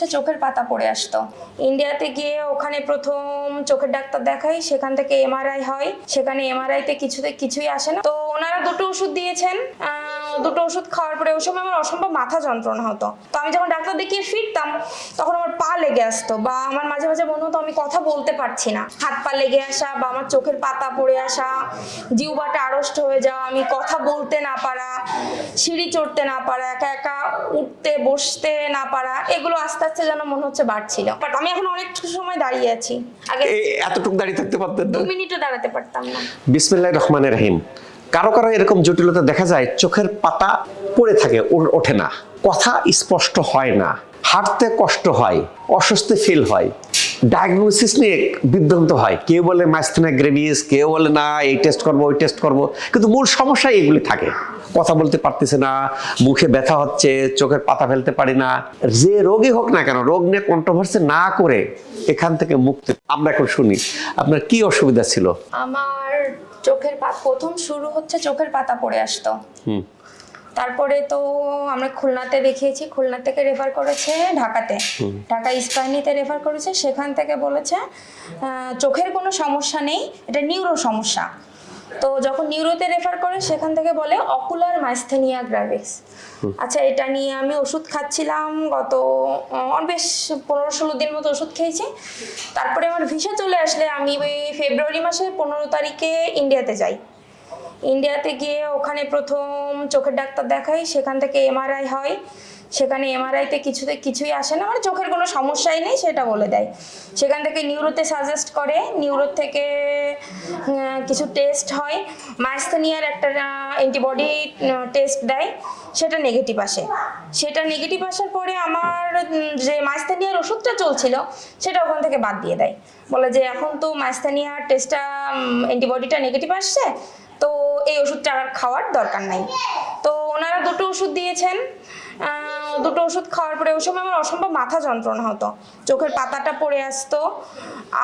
চোখের পাতা পড়ে আসতো। ইন্ডিয়াতে গিয়ে ওখানে প্রথম চোখের ডাক্তার দেখাই, সেখান থেকে এমআরআই হয়। সেখানে এমআরআই তে কিছুতে কিছুই আসে না। তো ওনারা দুটো ওষুধ দিয়েছেন দুটো ওষুধ খাওয়ার পরে ওই সময় আমার অসম্ভব মাথা যন্ত্রণা হতো। তো আমি যখন ডাক্তার দেখিয়ে ফিরতাম তখন আমার পা লেগে আসতো বা আমার মাঝে মাঝে মনে হতো আমি কথা বলতে পারছি না। হাত পা লেগে আসা বা আমার চোখের পাতা পড়ে আসা জিউবাটা আড়ষ্ট হয়ে যাওয়া আমি কথা বলতে না পারা সিঁড়ি চড়তে না পারা একা একা উঠতে বসতে না পারা এগুলো আস্তে আস্তে যেন মনে হচ্ছে বাড়ছিল। বাট আমি এখন অনেক সময় দাঁড়িয়ে আছি। আগে এতটুকু দাঁড়িয়ে থাকতে পারতেন না। দু মিনিটও দাঁড়াতে পারতাম না। বিসমিল্লাহ রহমানের রহিম। কারও কারও এরকম জটিলতা দেখা যায়, চোখের পাতা পড়ে থাকে ওঠে না। কথা স্পষ্ট হয় না, হাঁটতে কষ্ট হয়, অস্বস্তি ফিল হয়। ডায়াগনোসিস নিয়ে বিভ্রান্ত হয়। কেউ বলে মাইস্থেনা গ্রেভিস কেউ বলে, না, এই টেস্ট করব, ওই টেস্ট করব। কিন্তু মূল সমস্যা এগুলি থাকে। কথা বলতে পারতেছে না, মুখে ব্যথা হচ্ছে, চোখের পাতা ফেলতে পারি না। যে রোগী হোক না কেন, রোগ নিয়ে কন্ট্রোভার্সি না করে এখান থেকে মুক্তি। আমরা এখন শুনি, আপনার কি অসুবিধা ছিল? আমার চোখের পাতা প্রথম শুরু হচ্ছে চোখের পাতা পড়ে আসতো। তারপরে তো আমরা খুলনাতে দেখিয়েছি খুলনা থেকে রেফার করেছে ঢাকাতে। ঢাকা ইস্পাহানিতে রেফার করেছে সেখান থেকে বলেছে চোখের কোনো সমস্যা নেই এটা নিউরো সমস্যা। তো যখন নিউরোতে রেফার করে সেখান থেকে বলে অকুলার মাইস্থেনিয়া গ্রাভিস আচ্ছা এটা নিয়ে আমি ওষুধ খাচ্ছিলাম গত বেশ পনেরো ষোলো দিন মতো ওষুধ খেয়েছি। তারপরে আমার ভিসা চলে আসলে আমি ওই ফেব্রুয়ারি মাসের পনেরো তারিখে ইন্ডিয়াতে যাই। ইন্ডিয়াতে গিয়ে ওখানে প্রথম চোখের ডাক্তার দেখাই সেখান থেকে এমআরআই হয়। সেখানে এমআরআইতে কিছুতে, কিছুই আসে না মানে চোখের কোনো সমস্যাই নেই, সেটা বলে দেয়। সেখান থেকে নিউরোতে সাজেস্ট করে নিউরো থেকে কিছু টেস্ট হয়। মাইস্থেনিয়ার একটা অ্যান্টিবডি টেস্ট দেয়, সেটা নেগেটিভ আসে। সেটা নেগেটিভ আসার পরে আমার যে মাইস্থেনিয়ার ওষুধটা চলছিল, সেটা ওখান থেকে বাদ দিয়ে দেয়। বলে যে, এখন তো মাইস্থেনিয়ার টেস্টটা অ্যান্টিবডিটা নেগেটিভ আসছে, তো এই ওষুধটা আর খাওয়ার দরকার নাই। তো ওনারা দুটো ওষুধ দিয়েছেন দুটো ওষুধ খাওয়ার পরে ওই সময় আমার অসম্ভব মাথা যন্ত্রণা হতো। চোখের পাতাটা পড়ে আসতো।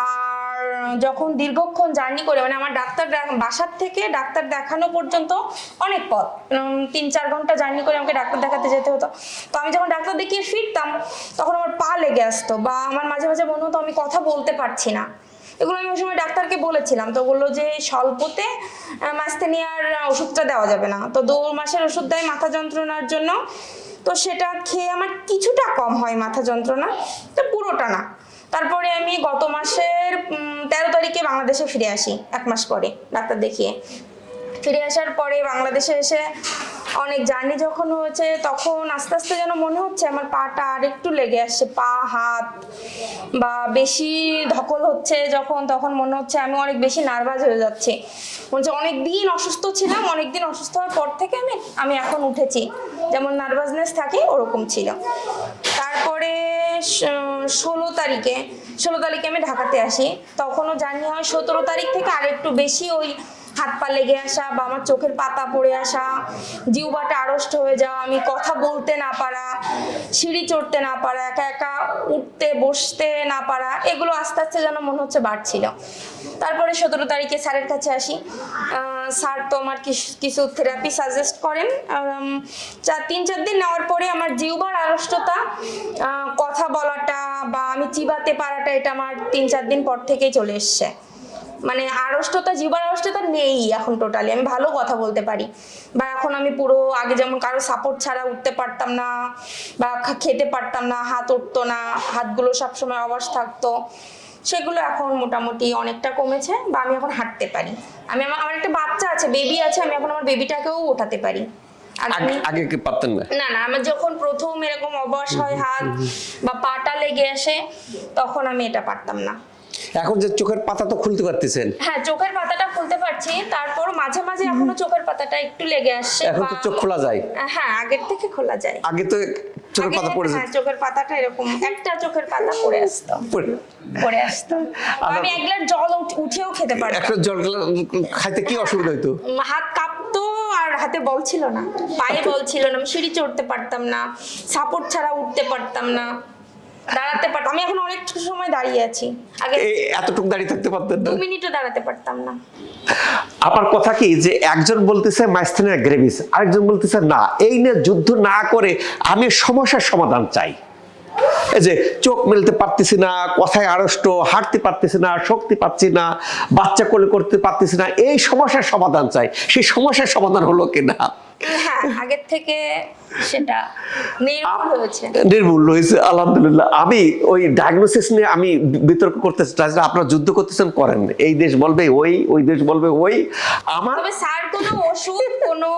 আর যখন দীর্ঘক্ষণ জার্নি করে মানে আমার ডাক্তার বাসার থেকে ডাক্তার দেখানো পর্যন্ত অনেক পথ। তিন চার ঘণ্টা জার্নি করে আমাকে ডাক্তার দেখাতে যেতে হতো। তো আমি যখন ডাক্তার দেখিয়ে ফিরতাম, তখন আমার পা লেগে আসতো বা আমার মাঝে মাঝে মনে হতো আমি কথা বলতে পারছি না। এগুলো আমি ওই সময় ডাক্তারকে বলেছিলাম। তো বলল যে, স্বল্পতে মাস্তেনিয়ার ওষুধটা দেওয়া যাবে না। তো দু মাসের ওষুধ দেয় মাথা যন্ত্রণার জন্য। তো সেটা খেয়ে আমার কিছুটা কম হয় মাথা যন্ত্রণা, তো পুরোটা না। তারপরে আমি গত মাসের তেরো তারিখে বাংলাদেশে ফিরে আসি, এক মাস পরে, ডাক্তার দেখিয়ে। ফিরে আসার পরে বাংলাদেশে এসে অনেক জার্নি যখন হয়েছে, তখন আস্তে আস্তে যেন মনে হচ্ছে আমার পাটা আর একটু লেগে আসছে, পা, হাত, বা বেশি ধকল হচ্ছে যখন, তখন মনে হচ্ছে আমি অনেক বেশি নার্ভাস হয়ে যাচ্ছি। মনে হচ্ছে অনেক দিন অসুস্থ ছিলাম অনেক দিন অসুস্থ হওয়ার পর থেকে আমি আমি এখন উঠেছি। যেমন নার্ভাসনেস থাকে, ওরকম ছিল। তারপরে ষোলো তারিখে ষোলো তারিখে আমি ঢাকাতে আসি। তখনও জানি হয় সতেরো তারিখ থেকে, আর একটু বেশি ওই হাত পা লেগে আসা বা আমার চোখের পাতা পড়ে আসা জিউবাটা আড়ষ্ট হয়ে যাওয়া, আমি কথা বলতে না পারা সিঁড়ি চড়তে না পারা, একা একা উঠতে, বসতে না পারা, এগুলো আস্তে আস্তে যেন মনে হচ্ছে বাড়ছিল। তারপরে সতেরো তারিখে স্যারের কাছে আসি। স্যার তো আমার কিছু- থেরাপি সাজেস্ট করেন। চার তিন, চার দিন নেওয়ার পরে আমার জিউবার আড়ষ্টতা কথা বলাটা বা আমি চিবাতে পারাটা এটা আমার তিন, চার দিন পর থেকেই চলে এসছে। মানে আড়ষ্টতা জীবন আড়ষ্টতা নেই এখন টোটালি আমি ভালো কথা বলতে পারি। বা এখন আমি পুরো আগে যেমন কারও সাপোর্ট ছাড়া উঠতে পারতাম না বা খেতে পারতাম না হাত উঠতো না হাতগুলো সবসময় অবশ থাকতো। সেগুলো এখন মোটামুটি অনেকটা কমেছে বা আমি এখন হাঁটতে পারি। আমি আমার আমার একটা বাচ্চা আছে বেবি আছে আমি এখন আমার বেবিটাকেও ওঠাতে পারি। আগে কি পারতেন না? না না আমার যখন প্রথম এরকম অবশ হয় হাত বা পাটা লেগে আসে তখন আমি এটা পারতাম না। এখন যে চোখের পাতা তো খুলতে পারতেছেন। হ্যাঁ চোখের পাতাটা খুলতে পারছি তারপর মাঝে মাঝে এখনও চোখের পাতাটা একটু লেগে আসছে এখন তো চোখ খোলা যায়। হ্যাঁ আগের থেকে খোলা যায়। আগে তো চোখের পাতা পড়ে হ্যাঁ, যেত চোখের পাতাটা এরকম একটা চোখের পাতা পড়ে আসতো। পড়ে- আসতো। আমি এক গ্লাস জল উঠ- উঠেও খেতে পারতাম। একটা জল খাইতে কি অসুবিধা হইতো? হাত কাঁপতো আর হাতে বল ছিল না। পায়ে বল ছিল না আমি সিঁড়ি চড়তে পারতাম না। সাপোর্ট ছাড়া উঠতে পারতাম না। দাঁড়াতে পারতাম। আমি এখন অনেক সময় দাঁড়িয়ে আছি। আগে এই এতটুকু দাঁড়িয়ে থাকতে পারতেন না। মিনিটও দাঁড়াতে পারতাম না। কথা কি যে একজন বলতেছে মাইস্থেনিয়া গ্রেভিস। আরেকজন বলতেছে না এই নিয়ে যুদ্ধ না করে আমি সমস্যার সমাধান চাই। এই যে চোখ মেলতে পারতেছি না কথায় আড়ষ্ট হাঁটতে পারতেছি না শক্তি পাচ্ছি না বাচ্চা কোলে করতে পারতেছি না এই সমস্যার সমাধান চাই। সেই সমস্যার সমাধান হলো কিনা? হ্যাঁ আগের থেকে সেটা নির্ভুল হয়েছে। হয়েছে আলহামদুলিল্লাহ। আমি ওই ডায়াগনোসিস নিয়ে আমি বিতর্ক করতে চাই আপনারা যুদ্ধ করতেছেন করেন। এই দেশ বলবে ওই ওই দেশ বলবে ওই। আমার তবে স্যার কোনো ওষুধ কোনো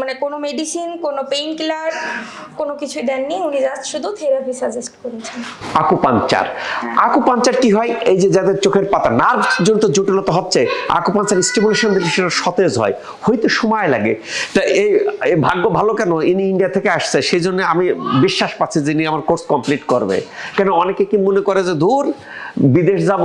মানে কোনো মেডিসিন কোনো পেইন কিলার কোনো কিছুই দেননি। উনি জাস্ট শুধু থেরাপি সাজেস্ট করেছেন। আকুপাঞ্চার আকুপাঞ্চার কি হয়? এই যে যাদের চোখের পাতা নার্ভ জনিত জটিলতা হচ্ছে আকুপাঞ্চার স্টিমুলেশন দিলে সেটা সতেজ হয়। হইতে সময় লাগে। তা এই ভাগ্য ভালো কেন? ইনি ইন্ডিয়া থেকে আসছে সেই জন্য আমি বিশ্বাস পাচ্ছি যে ইনি আমার কোর্স কমপ্লিট করবে। কেন? অনেকে কি মনে করে যে দূর বিদেশ যাব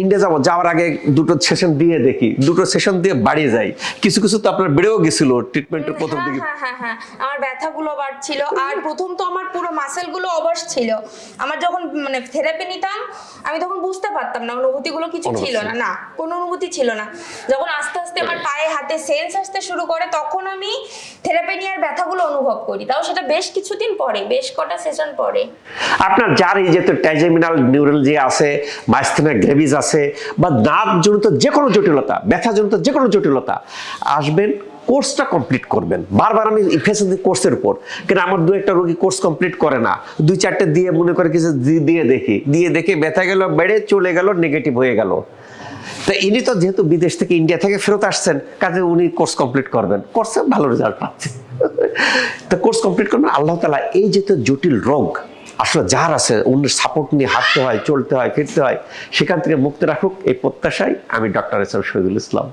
ইন্ডিয়া যাব যাওয়ার আগে দুটো সেশন দিয়ে দেখি। দুটো সেশন দিয়ে বাড়ি যাই। কিছু কিছু তো আপনার বেড়েও গেছিল ট্রিটমেন্টের প্রথম হ্যাঁ দিকে। হ্যাঁ হ্যাঁ হ্যাঁ আমার ব্যথাগুলো বাড়ছিল। আর প্রথম তো আমার পুরো মাসেলগুলো অবশ ছিল। আমার যখন মানে থেরাপি নিতাম আমি তখন বুঝতে পারতাম না অনুভূতিগুলো কিছু ছিল না। না কোনো অনুভূতি ছিল না। যখন আস্তে আস্তে আমার পায়ে হাতে সেন্স আসতে শুরু করে তখন আমি থেরাপি নেওয়ার ব্যথাগুলো অনুভব করি। তাও সেটা বেশ কিছুদিন পরে বেশ কটা সেশন পরে। আপনার যার এই যে তো ট্যাজেমিনাল নিউরালজি আছে মাইস্থেমিয়া গ্রেভিস আছে বা নার্ভ জনিত যে কোনো জটিলতা ব্যথা জনিত যে কোনো জটিলতা, আসবেন, কোর্সটা কমপ্লিট করবেন। বারবার আমি ফেসে কোর্সের উপর কিন্তু আমার দু একটা রোগী কোর্স কমপ্লিট করে না? দুই চারটে দিয়ে মনে করে কিছু দিয়ে দেখি। দিয়ে দেখে ব্যথা গেল, বেড়ে চলে গেল নেগেটিভ হয়ে গেল। তা ইনি তো যেহেতু বিদেশ থেকে ইন্ডিয়া থেকে ফেরত আসছেন, কাজে উনি কোর্স কমপ্লিট করবেন। কোর্সে ভালো রেজাল্ট পাচ্ছেন। তো কোর্স কমপ্লিট করবেন, আল্লাহ তালা এই যে জটিল রোগ আসলে যার আছে, অন্যের সাপোর্ট নিয়ে হাঁটতে হয়, চলতে হয়, ফিরতে হয়, সেখান থেকে মুক্ত রাখুক, এই প্রত্যাশায় আমি doctor S M Shahidul Islam.